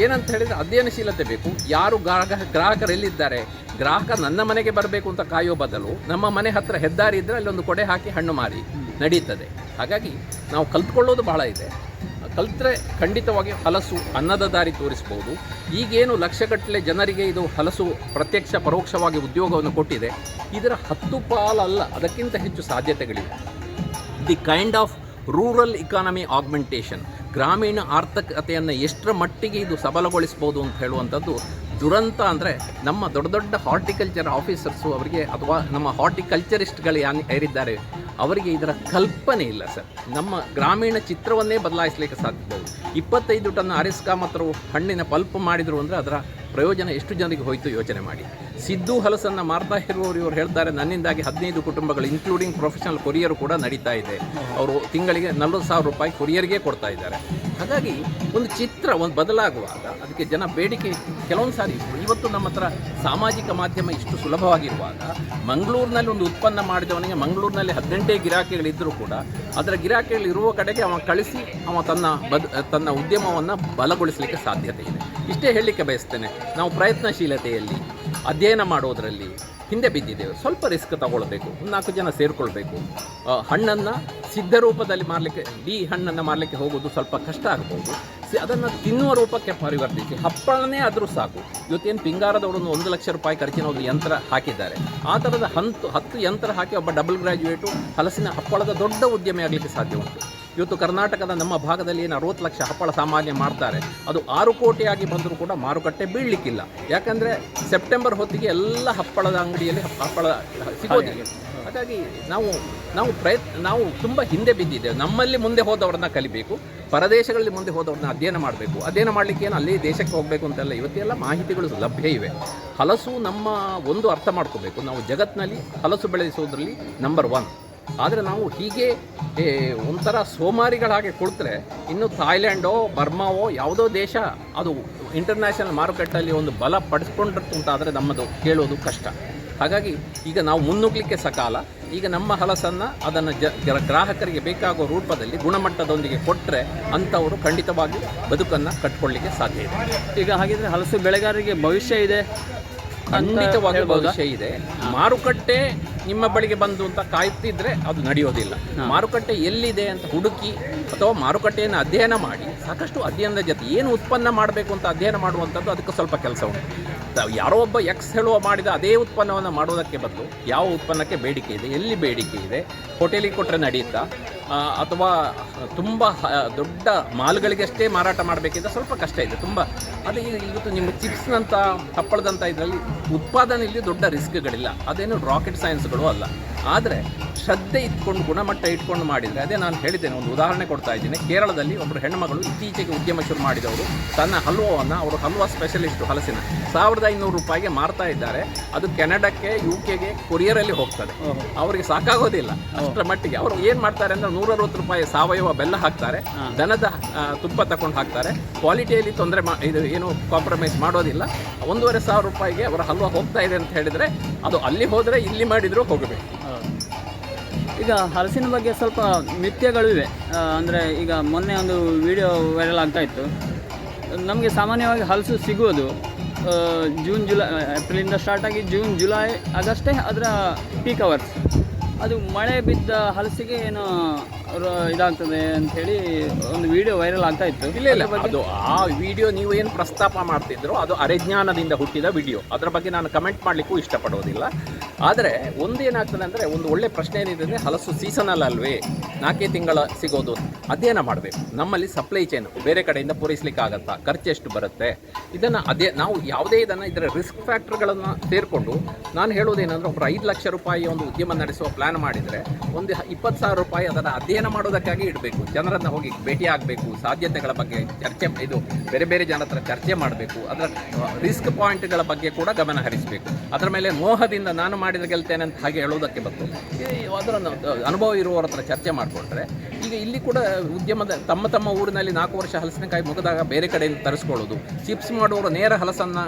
ಏನಂತ ಹೇಳಿದರೆ ಅಧ್ಯಯನಶೀಲತೆ ಬೇಕು. ಯಾರು ಗ್ರಾಹಕ, ಗ್ರಾಹಕರು ಎಲ್ಲಿದ್ದಾರೆ? ಗ್ರಾಹಕ ನನ್ನ ಮನೆಗೆ ಬರಬೇಕು ಅಂತ ಕಾಯೋ ಬದಲು ನಮ್ಮ ಮನೆ ಹತ್ತಿರ ಹೆದ್ದಾರಿ ಇದ್ದರೆ ಅಲ್ಲೊಂದು ಕೊಡೆ ಹಾಕಿ ಹಣ್ಣು ಮಾರಿ ನಡೀತದೆ. ಹಾಗಾಗಿ ನಾವು ಕಲ್ತ್ಕೊಳ್ಳೋದು ಬಹಳ ಇದೆ. ಕಲ್ತ್ರೆ ಖಂಡಿತವಾಗಿ ಹಲಸು ಅನ್ನದ ದಾರಿ ತೋರಿಸ್ಬೋದು. ಈಗೇನು ಲಕ್ಷಗಟ್ಟಲೆ ಜನರಿಗೆ ಇದು ಹಲಸು ಪ್ರತ್ಯಕ್ಷ ಪರೋಕ್ಷವಾಗಿ ಉದ್ಯೋಗವನ್ನು ಕೊಟ್ಟಿದೆ. ಇದರ ಹತ್ತು ಪಾಲಲ್ಲ, ಅದಕ್ಕಿಂತ ಹೆಚ್ಚು ಸಾಧ್ಯತೆಗಳಿವೆ. The kind of rural economy augmentation ಗ್ರಾಮೀಣ ಆರ್ಥಿಕತೆಯನ್ನು ಎಷ್ಟರ ಮಟ್ಟಿಗೆ ಇದು ಸಬಲಗೊಳಿಸ್ಬೋದು ಅಂತ ಹೇಳುವಂಥದ್ದು ದುರಂತ ಅಂದರೆ ನಮ್ಮ ದೊಡ್ಡ ದೊಡ್ಡ ಹಾರ್ಟಿಕಲ್ಚರ್ ಆಫೀಸರ್ಸು ಅವರಿಗೆ ಅಥವಾ ನಮ್ಮ ಹಾರ್ಟಿಕಲ್ಚರಿಸ್ಟ್ಗಳು ಯಾರು ಯಾರಿದ್ದಾರೆ, ಅವರಿಗೆ ಇದರ ಕಲ್ಪನೆ ಇಲ್ಲ ಸರ್. ನಮ್ಮ ಗ್ರಾಮೀಣ ಚಿತ್ರವನ್ನೇ ಬದಲಾಯಿಸಲಿಕ್ಕೆ ಸಾಧ್ಯಬಹುದು ಇಪ್ಪತ್ತೈದು ಟನ್ ಅರಿಸ್ಕಾ ಮತ್ತು ಹಣ್ಣಿನ ಪಲ್ಪ್ ಮಾಡಿದರು ಅಂದರೆ ಅದರ ಪ್ರಯೋಜನ ಎಷ್ಟು ಜನರಿಗೆ ಹೋಯಿತು ಯೋಚನೆ ಮಾಡಿ. ಸಿದ್ದು ಹಲಸನ್ನು ಮಾರ್ತಾ ಇರುವವರು ಇವರು ಹೇಳ್ತಾರೆ, ನನ್ನಿಂದಾಗಿ ಹದಿನೈದು ಕುಟುಂಬಗಳು ಇನ್ಕ್ಲೂಡಿಂಗ್ ಪ್ರೊಫೆಷನಲ್ ಕೊರಿಯರ್ ಕೂಡ ನಡೀತಾ ಇದೆ. ಅವರು ತಿಂಗಳಿಗೆ ನಲ್ವತ್ತು ಸಾವಿರ ರೂಪಾಯಿ ಕೊರಿಯರ್ಗೆ ಕೊಡ್ತಾ ಇದ್ದಾರೆ. ಹಾಗಾಗಿ ಒಂದು ಚಿತ್ರ ಒಂದು ಬದಲಾಗುವಾಗ ಅದಕ್ಕೆ ಜನ ಬೇಡಿಕೆ ಕೆಲವೊಂದು ಸಾರಿ ಇವತ್ತು ನಮ್ಮ ಹತ್ರ ಸಾಮಾಜಿಕ ಮಾಧ್ಯಮ ಇಷ್ಟು ಸುಲಭವಾಗಿರುವಾಗ ಮಂಗಳೂರಿನಲ್ಲಿ ಒಂದು ಉತ್ಪನ್ನ ಮಾಡಿದವನಿಗೆ ಮಂಗಳೂರಿನಲ್ಲಿ ಹದಿನೆಂಟೇ ಗಿರಾಕಿಗಳಿದ್ದರೂ ಕೂಡ ಅದರ ಗಿರಾಕಿಗಳು ಇರುವ ಕಡೆಗೆ ಅವ ಕಳಿಸಿ ಅವ ತನ್ನ ಬದ್, ತನ್ನ ಉದ್ಯಮವನ್ನು ಬಲಗೊಳಿಸಲಿಕ್ಕೆ ಸಾಧ್ಯತೆ ಇದೆ. ಇಷ್ಟೇ ಹೇಳಲಿಕ್ಕೆ ಬಯಸ್ತೇನೆ. ನಾವು ಪ್ರಯತ್ನಶೀಲತೆಯಲ್ಲಿ ಅಧ್ಯಯನ ಮಾಡೋದರಲ್ಲಿ ಹಿಂದೆ ಬಿದ್ದಿದ್ದೇವೆ ಸ್ವಲ್ಪ ರಿಸ್ಕ್ ತಗೊಳ್ಬೇಕು. ನಾಲ್ಕು ಜನ ಸೇರಿಕೊಳ್ಬೇಕು. ಹಣ್ಣನ್ನು ಸಿದ್ಧ ರೂಪದಲ್ಲಿ ಮಾರಲಿಕ್ಕೆ ಈ ಹಣ್ಣನ್ನು ಮಾರಲಿಕ್ಕೆ ಹೋಗೋದು ಸ್ವಲ್ಪ ಕಷ್ಟ ಆಗ್ಬೋದು. ಸಿ, ಅದನ್ನು ತಿನ್ನುವ ರೂಪಕ್ಕೆ ಪರಿವರ್ತಿಸಿ, ಹಪ್ಪಳನೇ ಆದರೂ ಸಾಕು. ಇವತ್ತೇನು ಪಿಂಗಾರದವರನ್ನು ಒಂದು ಲಕ್ಷ ರೂಪಾಯಿ ಖರ್ಚಿನ ಒಂದು ಯಂತ್ರ ಹಾಕಿದ್ದಾರೆ. ಆ ಥರದ ಹಂತು, ಹತ್ತು ಯಂತ್ರ ಹಾಕಿ ಒಬ್ಬ ಡಬಲ್ ಗ್ರ್ಯಾಜುಯೇಟು ಹಲಸಿನ ಹಪ್ಪಳದ ದೊಡ್ಡ ಉದ್ಯಮಿ ಆಗಲಿಕ್ಕೆ ಸಾಧ್ಯ ಉಂಟು. ಇವತ್ತು ಕರ್ನಾಟಕದ ನಮ್ಮ ಭಾಗದಲ್ಲಿ ಏನು ಅರವತ್ತು ಲಕ್ಷ ಹಪ್ಪಳ ಸಾಮಾನ್ಯ ಮಾಡ್ತಾರೆ. ಅದು ಆರು ಕೋಟಿಯಾಗಿ ಬಂದರೂ ಕೂಡ ಮಾರುಕಟ್ಟೆ ಬೀಳಲಿಕ್ಕಿಲ್ಲ. ಯಾಕಂದರೆ ಸೆಪ್ಟೆಂಬರ್ ಹೊತ್ತಿಗೆ ಎಲ್ಲ ಹಪ್ಪಳದ ಅಂಗಡಿಯಲ್ಲಿ ಹಪ್ಪಳ ಸಿಗೋದಿಲ್ಲ. ಹಾಗಾಗಿ ನಾವು ನಾವು ಪ್ರಯತ್ನ ನಾವು ತುಂಬ ಹಿಂದೆ ಬಿದ್ದಿದ್ದೇವೆ. ನಮ್ಮಲ್ಲಿ ಮುಂದೆ ಹೋದವ್ರನ್ನ ಕಲಿಬೇಕು ಪರದೇಶಗಳಲ್ಲಿ ಮುಂದೆ ಹೋದವ್ರನ್ನ ಅಧ್ಯಯನ ಮಾಡಬೇಕು. ಅಧ್ಯಯನ ಮಾಡಲಿಕ್ಕೆ ಏನು ಅಲ್ಲಿ ದೇಶಕ್ಕೆ ಹೋಗಬೇಕು ಅಂತೆಲ್ಲ ಇವತ್ತೆಲ್ಲ ಮಾಹಿತಿಗಳು ಲಭ್ಯ ಇವೆ. ಹಲಸು ನಮ್ಮ ಒಂದು ಅರ್ಥ ಮಾಡ್ಕೋಬೇಕು. ನಾವು ಜಗತ್ತಿನಲ್ಲಿ ಹಲಸು ಬೆಳೆಸೋದ್ರಲ್ಲಿ ನಂಬರ್ ಒನ್ ಆದರೆ ನಾವು ಹೀಗೆ ಒಂಥರ ಸೋಮಾರಿಗಳ ಹಾಗೆ ಕೊಡ್ತರೆ. ಇನ್ನು ಥಾಯ್ಲ್ಯಾಂಡೋ ಬರ್ಮಾವೋ ಯಾವುದೋ ದೇಶ, ಅದು ಇಂಟರ್ನ್ಯಾಷನಲ್ ಮಾರುಕಟ್ಟೆಯಲ್ಲಿ ಒಂದು ಬಲ ಆದರೆ ನಮ್ಮದು ಕೇಳೋದು ಕಷ್ಟ. ಹಾಗಾಗಿ ಈಗ ನಾವು ಮುನ್ನುಗ್ಲಿಕ್ಕೆ ಸಕಾಲ. ಈಗ ನಮ್ಮ ಹಲಸನ್ನು ಅದನ್ನು ಜ ಗ್ರಾಹಕರಿಗೆ ಬೇಕಾಗುವ ರೂಪದಲ್ಲಿ, ಗುಣಮಟ್ಟದೊಂದಿಗೆ ಕೊಟ್ಟರೆ ಅಂಥವರು ಖಂಡಿತವಾಗಿ ಬದುಕನ್ನು ಕಟ್ಕೊಳ್ಳಿಕ್ಕೆ ಸಾಧ್ಯ ಇದೆ. ಈಗ ಹಾಗಿದ್ರೆ ಹಲಸು ಬೆಳೆಗಾರರಿಗೆ ಭವಿಷ್ಯ ಇದೆ. ಖಂಡಿತವಾಗಿ ವಿಷಯ ಭವಿಷ್ಯ ಇದೆ. ಮಾರುಕಟ್ಟೆ ನಿಮ್ಮ ಬಳಿಗೆ ಬಂದು ಅಂತ ಕಾಯ್ತಿದ್ರೆ ಅದು ನಡೆಯೋದಿಲ್ಲ. ಮಾರುಕಟ್ಟೆ ಎಲ್ಲಿದೆ ಅಂತ ಹುಡುಕಿ ಅಥವಾ ಮಾರುಕಟ್ಟೆಯನ್ನು ಅಧ್ಯಯನ ಮಾಡಿ ಸಾಕಷ್ಟು ಅಧ್ಯಯನದ ಜೊತೆ ಏನು ಉತ್ಪನ್ನ ಮಾಡಬೇಕು ಅಂತ ಅಧ್ಯಯನ ಮಾಡುವಂಥದ್ದು ಅದಕ್ಕೆ ಸ್ವಲ್ಪ ಕೆಲಸ ಉಂಟು. ಯಾರೋ ಒಬ್ಬ ಎಕ್ಸ್ ಹೇಳುವ ಮಾಡಿದ ಅದೇ ಉತ್ಪನ್ನವನ್ನು ಮಾಡೋದಕ್ಕೆ ಬದಲು ಯಾವ ಉತ್ಪನ್ನಕ್ಕೆ ಬೇಡಿಕೆ ಇದೆ ಎಲ್ಲಿ ಬೇಡಿಕೆ ಇದೆ ಹೋಟೆಲಿಗೆ ಕೊಟ್ಟರೆ ನಡೆಯುತ್ತಾ? ಅಥವಾ ತುಂಬ ದೊಡ್ಡ ಮಾಲ್ಗಳಿಗಷ್ಟೇ ಮಾರಾಟ ಮಾಡಬೇಕಿದ್ರೆ ಸ್ವಲ್ಪ ಕಷ್ಟ ಇದೆ. ತುಂಬ, ಅದು ಇವತ್ತು ನಿಮ್ಮ ಚಿಪ್ಸ್ನಂಥ ಹಪ್ಪಳದಂಥ ಇದರಲ್ಲಿ ಉತ್ಪಾದನೆಯಲ್ಲಿ ದೊಡ್ಡ ರಿಸ್ಕ್ಗಳಿಲ್ಲ ಅದೇನು ರಾಕೆಟ್ ಸೈನ್ಸ್ಗಳು ಅಲ್ಲ. ಆದರೆ ಶ್ರದ್ಧೆ ಇಟ್ಕೊಂಡು ಗುಣಮಟ್ಟ ಇಟ್ಕೊಂಡು ಮಾಡಿದರೆ ಅದೇ ನಾನು ಹೇಳಿದ್ದೇನೆ ಒಂದು ಉದಾಹರಣೆ ಕೊಡ್ತಾ ಇದ್ದೀನಿ. ಕೇರಳದಲ್ಲಿ ಒಬ್ಬರು ಹೆಣ್ಣುಮಗಳು ಇತ್ತೀಚೆಗೆ ಉದ್ಯಮ ಶುರು ಮಾಡಿದವರು. ತನ್ನ ಹಲ್ವವನ್ನು ಅವರು ಹಲ್ವಾ ಸ್ಪೆಷಲಿಸ್ಟು ಹಲಸಿನ ಸಾವಿರದ ಐನೂರು ರೂಪಾಯಿಗೆ ಮಾರ್ತಾ ಇದ್ದಾರೆ. ಅದು ಕೆನಡಾಕ್ಕೆ ಯು ಕೆಗೆ ಕೊರಿಯರಲ್ಲಿ ಹೋಗ್ತದೆ. ಅವರಿಗೆ ಸಾಕಾಗೋದಿಲ್ಲ. ಅಷ್ಟರ ಮಟ್ಟಿಗೆ ಅವರು ಏನು ಮಾಡ್ತಾರೆ ಅಂದರೆ ನೂರರವತ್ತು ರೂಪಾಯಿ ಸಾವಯವ ಬೆಲ್ಲ ಹಾಕ್ತಾರೆ. ದನದ ತುಪ್ಪ ತಗೊಂಡು ಹಾಕ್ತಾರೆ. ಕ್ವಾಲಿಟಿಯಲ್ಲಿ ತೊಂದರೆ ಮಾ ಇದು ಏನು ಕಾಂಪ್ರಮೈಸ್ ಮಾಡೋದಿಲ್ಲ. ಒಂದೂವರೆ ಸಾವಿರ ರೂಪಾಯಿಗೆ ಅವರ ಹಲ್ವಾ ಹೋಗ್ತಾ ಇದೆ ಅಂತ ಹೇಳಿದರೆ ಅದು ಅಲ್ಲಿ ಹೋದರೆ ಇಲ್ಲಿ ಮಾಡಿದರೂ ಹೋಗಬೇಕು. ಈಗ ಹಲಸಿನ ಬಗ್ಗೆ ಸ್ವಲ್ಪ ಮಿಥ್ಯಗಳು ಇವೆ ಅಂದರೆ ಈಗ ಮೊನ್ನೆ ಒಂದು ವಿಡಿಯೋ ವೈರಲ್ ಆಗ್ತಾ ಇತ್ತು. ನಮಗೆ ಸಾಮಾನ್ಯವಾಗಿ ಹಲಸು ಸಿಗುವುದು ಜೂನ್ ಜುಲೈ ಏಪ್ರಿಲಿಂದ ಸ್ಟಾರ್ಟ್ ಆಗಿ ಜೂನ್ ಜುಲೈ ಆಗಷ್ಟೇ ಅದರ ಪೀಕ್ ಅವರ್ಸ್ ಅದು ಮಳೆ ಬಿದ್ದ ಹಲಸಿಗೆ ಏನೋ ಅವರು ಇದಾಗ್ತದೆ ಹೇಳಿ ಒಂದು ವಿಡಿಯೋ ವೈರಲ್ ಆಗ್ತಾ ಇತ್ತು. ಇಲ್ಲ ಇಲ್ಲ. ಅದು ಆ ವಿಡಿಯೋ ನೀವು ಏನು ಪ್ರಸ್ತಾಪ ಮಾಡ್ತಿದ್ರು ಅದು ಅರೆಜ್ಞಾನದಿಂದ ಹುಟ್ಟಿದ ವಿಡಿಯೋ ಅದರ ಬಗ್ಗೆ ನಾನು ಕಮೆಂಟ್ ಮಾಡಲಿಕ್ಕೂ ಇಷ್ಟಪಡೋದಿಲ್ಲ. ಆದರೆ ಒಂದೇನಾಗ್ತದೆ ಅಂದರೆ ಒಂದು ಒಳ್ಳೆ ಪ್ರಶ್ನೆ ಏನಿದೆ ಅಂದರೆ ಹಲಸು ಸೀಸನಲ್ ಅಲ್ವೇ? ನಾಲ್ಕೇ ತಿಂಗಳ ಸಿಗೋದು. ಅಧ್ಯಯನ ಮಾಡಬೇಕು. ನಮ್ಮಲ್ಲಿ ಸಪ್ಲೈ ಚೈನ್ ಬೇರೆ ಕಡೆಯಿಂದ ಪೂರೈಸಲಿಕ್ಕೆ ಆಗತ್ತಾ? ಖರ್ಚು ಎಷ್ಟು ಬರುತ್ತೆ? ಇದನ್ನು ಅದೇ ನಾವು ಯಾವುದೇ ಇದನ್ನು ಇದರ ರಿಸ್ಕ್ ಫ್ಯಾಕ್ಟರ್ಗಳನ್ನು ಸೇರಿಕೊಂಡು ನಾನು ಹೇಳೋದೇನೆಂದರೆ ಒಬ್ಬರು ಐದು ಲಕ್ಷ ರೂಪಾಯಿ ಒಂದು ಉದ್ಯಮ ನಡೆಸುವ ಪ್ಲಾನ್ ಮಾಡಿದರೆ ಒಂದು ಇಪ್ಪತ್ತು ಸಾವಿರ ರೂಪಾಯಿ ಅದನ್ನು ಅಧ್ಯಯನ ಮಾಡೋದಕ್ಕಾಗಿ ಇಡಬೇಕು. ಜನರನ್ನು ಹೋಗಿ ಭೇಟಿ ಆಗಬೇಕು. ಸಾಧ್ಯತೆಗಳ ಬಗ್ಗೆ ಚರ್ಚೆ, ಇದು ಬೇರೆ ಬೇರೆ ಹತ್ರ ಚರ್ಚೆ ಮಾಡಬೇಕು. ಅದರ ರಿಸ್ಕ್ ಪಾಯಿಂಟ್ಗಳ ಬಗ್ಗೆ ಕೂಡ ಗಮನ ಹರಿಸಬೇಕು. ಅದರ ಮೇಲೆ ಮೋಹದಿಂದ ನಾನು ಮಾಡಿದ ಗೆಲ್ತೇನೆ ಅಂತ ಹಾಗೆ ಹೇಳೋದಕ್ಕೆ ಬಂತು. ಅದರ ಅನುಭವ ಇರುವವರ ಹತ್ರ ಚರ್ಚೆ ಮಾಡಿಕೊಂಡ್ರೆ, ಈಗ ಇಲ್ಲಿ ಕೂಡ ಉದ್ಯಮದ, ತಮ್ಮ ತಮ್ಮ ಊರಿನಲ್ಲಿ ನಾಲ್ಕು ವರ್ಷ ಹಲಸಿನಕಾಯಿ ಮುಗಿದಾಗ ಬೇರೆ ಕಡೆಯಿಂದ ತರಿಸ್ಕೊಳ್ಳೋದು. ಚಿಪ್ಸ್ ಮಾಡುವವರು ನೇರ ಹಲಸನ್ನು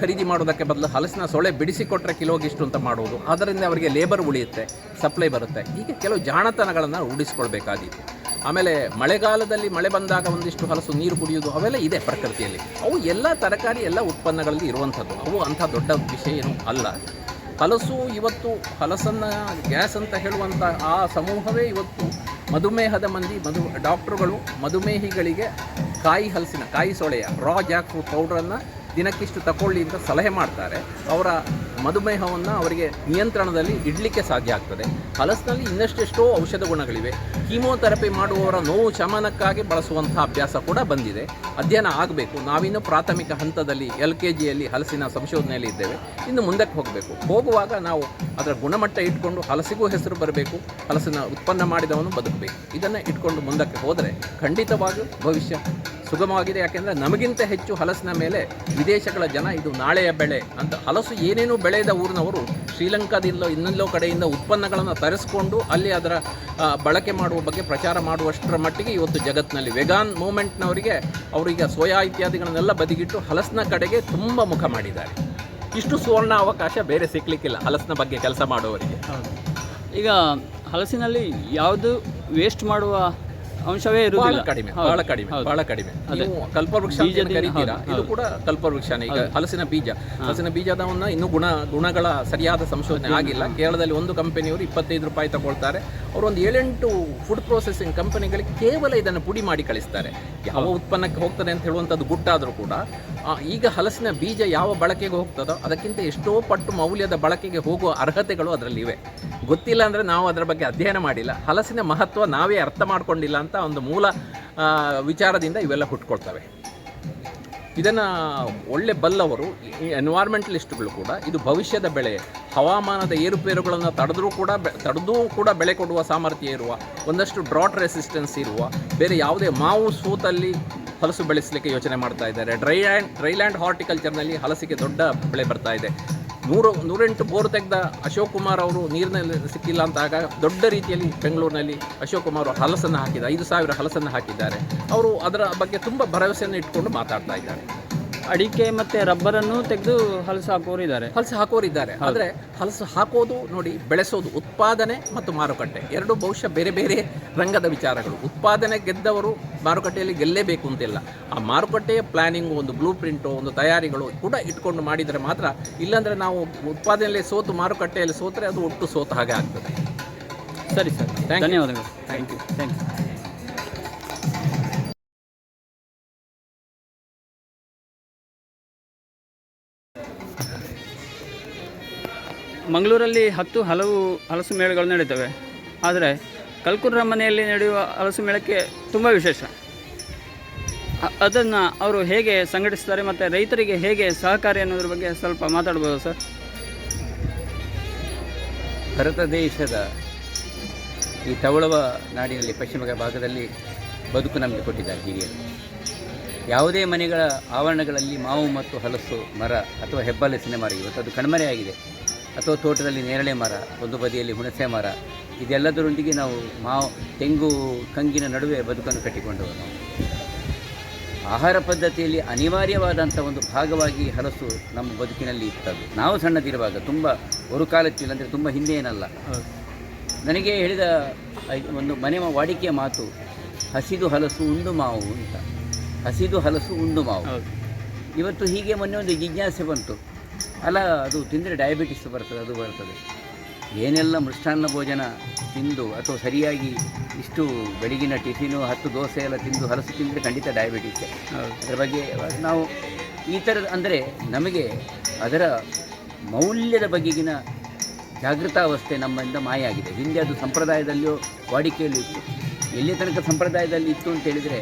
ಖರೀದಿ ಮಾಡೋದಕ್ಕೆ ಬದಲು ಹಲಸಿನ ಸೊಳೆ ಬಿಡಿಸಿ ಕೊಟ್ಟರೆ ಕಿಲೋಗೆ ಇಷ್ಟು ಅಂತ ಮಾಡುವುದು ಅದರಿಂದ ಅವರಿಗೆ ಲೇಬರ್ ಉಳಿಯುತ್ತೆ ಸಪ್ಲೈ ಬರುತ್ತೆ. ಹೀಗೆ ಕೆಲವು ಜಾಣತನಗಳನ್ನು ರೂಢಿಸ್ಕೊಳ್ಬೇಕಾದೀತು. ಆಮೇಲೆ ಮಳೆಗಾಲದಲ್ಲಿ ಮಳೆ ಬಂದಾಗ ಒಂದಿಷ್ಟು ಹಲಸು ನೀರು ಕುಡಿಯೋದು ಅವೆಲ್ಲ ಇದೆ ಪ್ರಕೃತಿಯಲ್ಲಿ. ಅವು ಎಲ್ಲ ತರಕಾರಿ, ಎಲ್ಲ ಉತ್ಪನ್ನಗಳಲ್ಲಿ ಇರುವಂಥದ್ದು. ಅವು ಅಂಥ ದೊಡ್ಡ ವಿಷಯ ಏನು ಅಲ್ಲ. ಹಲಸು ಇವತ್ತು ಹಲಸನ್ನು ಗ್ಯಾಸ್ ಅಂತ ಹೇಳುವಂಥ ಆ ಸಮೂಹವೇ ಇವತ್ತು ಮಧುಮೇಹದ ಮಂದಿ, ಮಧು ಡಾಕ್ಟ್ರುಗಳು ಮಧುಮೇಹಿಗಳಿಗೆ ಕಾಯಿ ಹಲಸಿನ, ಕಾಯಿ ಸೊಳೆಯ ರಾ ಜಾಕ್ ಪೌಡ್ರನ್ನು ದಿನಕ್ಕಿಷ್ಟು ತಗೊಳ್ಳಿ ಅಂತ ಸಲಹೆ ಮಾಡ್ತಾರೆ. ಅವರ ಮಧುಮೇಹವನ್ನು ಅವರಿಗೆ ನಿಯಂತ್ರಣದಲ್ಲಿ ಇಡಲಿಕ್ಕೆ ಸಾಧ್ಯ ಆಗ್ತದೆ. ಹಲಸಿನಲ್ಲಿ ಇನ್ನಷ್ಟೆಷ್ಟೋ ಔಷಧ ಗುಣಗಳಿವೆ. ಕೀಮೋಥೆರಪಿ ಮಾಡುವವರ ನೋವು ಶಮನಕ್ಕಾಗಿ ಬಳಸುವಂಥ ಅಭ್ಯಾಸ ಕೂಡ ಬಂದಿದೆ. ಅಧ್ಯಯನ ಆಗಬೇಕು. ನಾವಿನ್ನು ಪ್ರಾಥಮಿಕ ಹಂತದಲ್ಲಿ ಎಲ್ ಕೆ ಜಿಯಲ್ಲಿ ಹಲಸಿನ ಸಂಶೋಧನೆಯಲ್ಲಿ ಇದ್ದೇವೆ. ಇನ್ನು ಮುಂದಕ್ಕೆ ಹೋಗಬೇಕು. ಹೋಗುವಾಗ ನಾವು ಅದರ ಗುಣಮಟ್ಟ ಇಟ್ಕೊಂಡು ಹಲಸಿಗೂ ಹೆಸರು ಬರಬೇಕು. ಹಲಸಿನ ಉತ್ಪನ್ನ ಮಾಡಿದವನು ಬದುಕಬೇಕು. ಇದನ್ನು ಇಟ್ಕೊಂಡು ಮುಂದಕ್ಕೆ ಹೋದರೆ ಖಂಡಿತವಾಗಿಯೂ ಭವಿಷ್ಯ ಸುಗಮವಾಗಿದೆ. ಯಾಕೆಂದರೆ ನಮಗಿಂತ ಹೆಚ್ಚು ಹಲಸಿನ ಮೇಲೆ ವಿದೇಶಗಳ ಜನ ಇದು ನಾಳೆಯ ಬೆಳೆ ಅಂತ ಹಲಸು ಏನೇನು ಬೆಳೆದ ಊರಿನವರು ಶ್ರೀಲಂಕಾದಿಂದ ಇನ್ನೆಲ್ಲೋ ಕಡೆಯಿಂದ ಉತ್ಪನ್ನಗಳನ್ನು ತರಿಸ್ಕೊಂಡು ಅಲ್ಲಿ ಅದರ ಬಳಕೆ ಮಾಡುವ ಬಗ್ಗೆ ಪ್ರಚಾರ ಮಾಡುವಷ್ಟರ ಮಟ್ಟಿಗೆ ಇವತ್ತು ಜಗತ್ತಿನಲ್ಲಿ ವೆಗಾನ್ ಮೂಮೆಂಟ್ನವರಿಗೆ ಅವರಿಗೆ ಸೋಯಾ ಇತ್ಯಾದಿಗಳನ್ನೆಲ್ಲ ಬದಿಗಿಟ್ಟು ಹಲಸಿನ ಕಡೆಗೆ ತುಂಬ ಮುಖ ಮಾಡಿದ್ದಾರೆ. ಇಷ್ಟು ಸುವರ್ಣ ಅವಕಾಶ ಬೇರೆ ಸಿಕ್ಕಲಿಕ್ಕಿಲ್ಲ ಹಲಸಿನ ಬಗ್ಗೆ ಕೆಲಸ ಮಾಡುವವರಿಗೆ. ಈಗ ಹಲಸಿನಲ್ಲಿ ಯಾವುದು ವೇಸ್ಟ್ ಮಾಡುವ ಅಂಶವೇ ಇರುವುದಿಲ್ಲ. ಕಡಿಮೆ ಬಹಳ ಕಡಿಮೆ. ಬಹಳ ಕಡಿಮೆ. ಕಲ್ಪವೃಕ್ಷ ಕರಿತೀರಾ? ಇದು ಕೂಡ ಕಲ್ಪವೃಕ್ಷನೇ. ಈಗ ಹಲಸಿನ ಬೀಜ. ಹಲಸಿನ ಬೀಜದವನ್ನ ಇನ್ನೂ ಗುಣ ಗುಣಗಳ ಸರಿಯಾದ ಸಂಶೋಧನೆ ಆಗಿಲ್ಲ. ಕೇರಳದಲ್ಲಿ ಒಂದು ಕಂಪನಿಯವರು ಇಪ್ಪತ್ತೈದು ರೂಪಾಯಿ ತಗೊಳ್ತಾರೆ. ಅವರು ಒಂದು ಏಳೆಂಟು ಫುಡ್ ಪ್ರೊಸೆಸಿಂಗ್ ಕಂಪನಿಗಳಿಗೆ ಕೇವಲ ಇದನ್ನು ಪುಡಿ ಮಾಡಿ ಕಳಿಸ್ತಾರೆ. ಯಾವ ಉತ್ಪನ್ನಕ್ಕೆ ಹೋಗ್ತದೆ ಅಂತ ಹೇಳುವಂಥದ್ದು ಗುಟ್ಟಾದರೂ ಕೂಡ ಈಗ ಹಲಸಿನ ಬೀಜ ಯಾವ ಬಳಕೆಗೆ ಹೋಗ್ತದೋ ಅದಕ್ಕಿಂತ ಎಷ್ಟೋ ಪಟ್ಟು ಮೌಲ್ಯದ ಬಳಕೆಗೆ ಹೋಗುವ ಅರ್ಹತೆಗಳು ಅದರಲ್ಲಿ ಇವೆ ಗೊತ್ತಿಲ್ಲ ಅಂದರೆ ನಾವು ಅದರ ಬಗ್ಗೆ ಅಧ್ಯಯನ ಮಾಡಿಲ್ಲ. ಹಲಸಿನ ಮಹತ್ವ ನಾವೇ ಅರ್ಥ ಮಾಡ್ಕೊಂಡಿಲ್ಲ ಅಂತ ಒಂದು ಮೂಲ ವಿಚಾರದಿಂದ ಇವೆಲ್ಲ ಹುಟ್ಕೊಳ್ತವೆ. ಇದನ್ನು ಒಳ್ಳೆ ಬಲ್ಲವರು ಎನ್ವೈರ್ಮೆಂಟಲಿಸ್ಟ್ಗಳು ಕೂಡ, ಇದು ಭವಿಷ್ಯದ ಬೆಳೆ, ಹವಾಮಾನದ ಏರುಪೇರುಗಳನ್ನು ತಡೆದರೂ ಕೂಡ ತಡೆದೂ ಕೂಡ ಬೆಳೆ ಕೊಡುವ ಸಾಮರ್ಥ್ಯ ಇರುವ, ಒಂದಷ್ಟು ಡ್ರಾಟ್ ರೆಸಿಸ್ಟೆನ್ಸ್ ಇರುವ, ಬೇರೆ ಯಾವುದೇ ಮಾವು ಸೂತಲ್ಲಿ ಹಲಸು ಬೆಳೆಸಲಿಕ್ಕೆ ಯೋಚನೆ ಮಾಡ್ತಾ ಇದ್ದಾರೆ. ಡ್ರೈ ಲ್ಯಾಂಡ್ ಡ್ರೈಲ್ಯಾಂಡ್ ಹಾರ್ಟಿಕಲ್ಚರ್ನಲ್ಲಿ ಹಲಸಿಗೆ ದೊಡ್ಡ ಬೆಳೆ ಬರ್ತಾ ಇದೆ. ನೂರು ನೂರೆಂಟು ಬೋರ್ ತೆಗೆದ ಅಶೋಕ್ ಕುಮಾರ್ ಅವರು ನೀರಿನಲ್ಲಿ ಸಿಕ್ಕಿಲ್ಲ ಅಂತಾಗ ದೊಡ್ಡ ರೀತಿಯಲ್ಲಿ ಬೆಂಗಳೂರಿನಲ್ಲಿ ಅಶೋಕ್ ಕುಮಾರ್ ಅವರು ಹಲಸನ್ನು ಹಾಕಿದ್ದಾರೆ, ಐದು ಸಾವಿರ ಹಲಸನ್ನು ಹಾಕಿದ್ದಾರೆ. ಅವರು ಅದರ ಬಗ್ಗೆ ತುಂಬ ಭರವಸೆಯನ್ನು ಇಟ್ಕೊಂಡು ಮಾತಾಡ್ತಾ ಇದ್ದಾರೆ. ಅಡಿಕೆ ಮತ್ತು ರಬ್ಬರನ್ನು ತೆಗೆದು ಹಲಸು ಹಾಕುವವರು ಇದ್ದಾರೆ ಹಲಸು ಹಾಕೋರಿದ್ದಾರೆ ಆದರೆ ಹಲಸು ಹಾಕೋದು ನೋಡಿ ಬೆಳೆಸೋದು ಉತ್ಪಾದನೆ ಮತ್ತು ಮಾರುಕಟ್ಟೆ. ಎರಡು ಬಹುಶಃ ಬೇರೆ ಬೇರೆ ರಂಗದ ವಿಚಾರಗಳು. ಉತ್ಪಾದನೆ ಗೆದ್ದವರು ಮಾರುಕಟ್ಟೆಯಲ್ಲಿ ಗೆಲ್ಲೇಬೇಕು ಅಂತಿಲ್ಲ. ಆ ಮಾರುಕಟ್ಟೆಯ ಪ್ಲಾನಿಂಗು ಒಂದು ಬ್ಲೂ ಪ್ರಿಂಟು ಒಂದು ತಯಾರಿಗಳು ಕೂಡ ಇಟ್ಕೊಂಡು ಮಾಡಿದರೆ ಮಾತ್ರ ಇಲ್ಲಾಂದರೆ ನಾವು ಉತ್ಪಾದನೆಯಲ್ಲಿ ಸೋತು ಮಾರುಕಟ್ಟೆಯಲ್ಲಿ ಸೋತರೆ ಅದು ಒಟ್ಟು ಸೋತ ಹಾಗೆ ಆಗ್ತದೆ. ಸರಿ ಸರ್. ಧನ್ಯವಾದಗಳು. ಥ್ಯಾಂಕ್ ಯು ಥ್ಯಾಂಕ್ ಯು ಮಂಗಳೂರಲ್ಲಿ ಹತ್ತು ಹಲವು ಹಲಸು ಮೇಳಗಳು ನಡೀತವೆ. ಆದರೆ ಕಲ್ಕುರ್ರ ಮನೆಯಲ್ಲಿ ನಡೆಯುವ ಹಲಸು ಮೇಳಕ್ಕೆ ತುಂಬ ವಿಶೇಷ. ಅದನ್ನು ಅವರು ಹೇಗೆ ಸಂಘಟಿಸ್ತಾರೆ ಮತ್ತು ರೈತರಿಗೆ ಹೇಗೆ ಸಹಕಾರಿ ಅನ್ನೋದ್ರ ಬಗ್ಗೆ ಸ್ವಲ್ಪ ಮಾತಾಡ್ಬೋದು ಸರ್? ಭಾರತ ದೇಶದ ಈ ತವಳವ ನಾಡಿನಲ್ಲಿ ಪಶ್ಚಿಮ ಭಾಗದಲ್ಲಿ ಬದುಕು ನಮಗೆ ಕೊಟ್ಟಿದ್ದಾರೆ ಹಿರಿಯರು ಯಾವುದೇ ಮನೆಗಳ ಆವರಣಗಳಲ್ಲಿ ಮಾವು ಮತ್ತು ಹಲಸು, ಮರ ಅಥವಾ ಹೆಬ್ಬಲಸಿನ ಮರ ಇವತ್ತು ಅದು ಕಣ್ಮರೆಯಾಗಿದೆ. ಅಥವಾ ತೋಟದಲ್ಲಿ ನೇರಳೆ ಮರ ಒಂದು ಬದಿಯಲ್ಲಿ ಹುಣಸೆ ಮರ ಇದೆಲ್ಲದರೊಂದಿಗೆ ನಾವು ಮಾವು ತೆಂಗು ಕಂಗಿನ ನಡುವೆ ಬದುಕನ್ನು ಕಟ್ಟಿಕೊಂಡವರು ನಾವು ಆಹಾರ ಪದ್ಧತಿಯಲ್ಲಿ ಅನಿವಾರ್ಯವಾದಂಥ ಒಂದು ಭಾಗವಾಗಿ ಹಲಸು ನಮ್ಮ ಬದುಕಿನಲ್ಲಿ ಇರ್ತದೆ. ನಾವು ಸಣ್ಣದಿರುವಾಗ ತುಂಬ ಒಂದು ಕಾಲಕ್ಕಿಲ್ಲ ಅಂದರೆ ತುಂಬ ಹಿಂದೆ ಏನಲ್ಲ ನನಗೆ ಹೇಳಿದ ಒಂದು ಮನೆ ವಾಡಿಕೆಯ ಮಾತು ಹಸಿದು ಹಲಸು ಉಂಡು ಮಾವು ಅಂತ. ಹಸಿದು ಹಲಸು ಉಂಡು ಮಾವು. ಇವತ್ತು ಹೀಗೆ ಮೊನ್ನೆ ಒಂದು ಜಿಜ್ಞಾಸೆ ಬಂತು. ಅಲ್ಲ ಅದು ತಿಂದರೆ ಡಯಾಬಿಟಿಸ್ ಬರ್ತದೆ ಅದು ಬರ್ತದೆ. ಏನೆಲ್ಲ ಮೃಷ್ಟಾನ್ನ ಭೋಜನ ತಿಂದು ಅಥವಾ ಸರಿಯಾಗಿ ಇಷ್ಟು ಬೆಳಗಿನ ಟಿಫಿನು ಹತ್ತು ದೋಸೆ ಎಲ್ಲ ತಿಂದು ಹಲಸು ತಿಂದರೆ ಖಂಡಿತ ಡಯಾಬಿಟಿಸ್ ಅದರ ಬಗ್ಗೆ ನಾವು ಈ ಥರದ ಅಂದರೆ ನಮಗೆ ಅದರ ಮೌಲ್ಯದ ಬಗೆಗಿನ ಜಾಗೃತಾವಸ್ಥೆ ನಮ್ಮಿಂದ ಮಾಯ ಆಗಿದೆ. ಹಿಂದೆ ಅದು ಸಂಪ್ರದಾಯದಲ್ಲಿಯೂ ವಾಡಿಕೆಯಲ್ಲೂ ಇತ್ತು. ಎಲ್ಲಿ ತನಕ ಸಂಪ್ರದಾಯದಲ್ಲಿ ಇತ್ತು ಅಂತ ಹೇಳಿದರೆ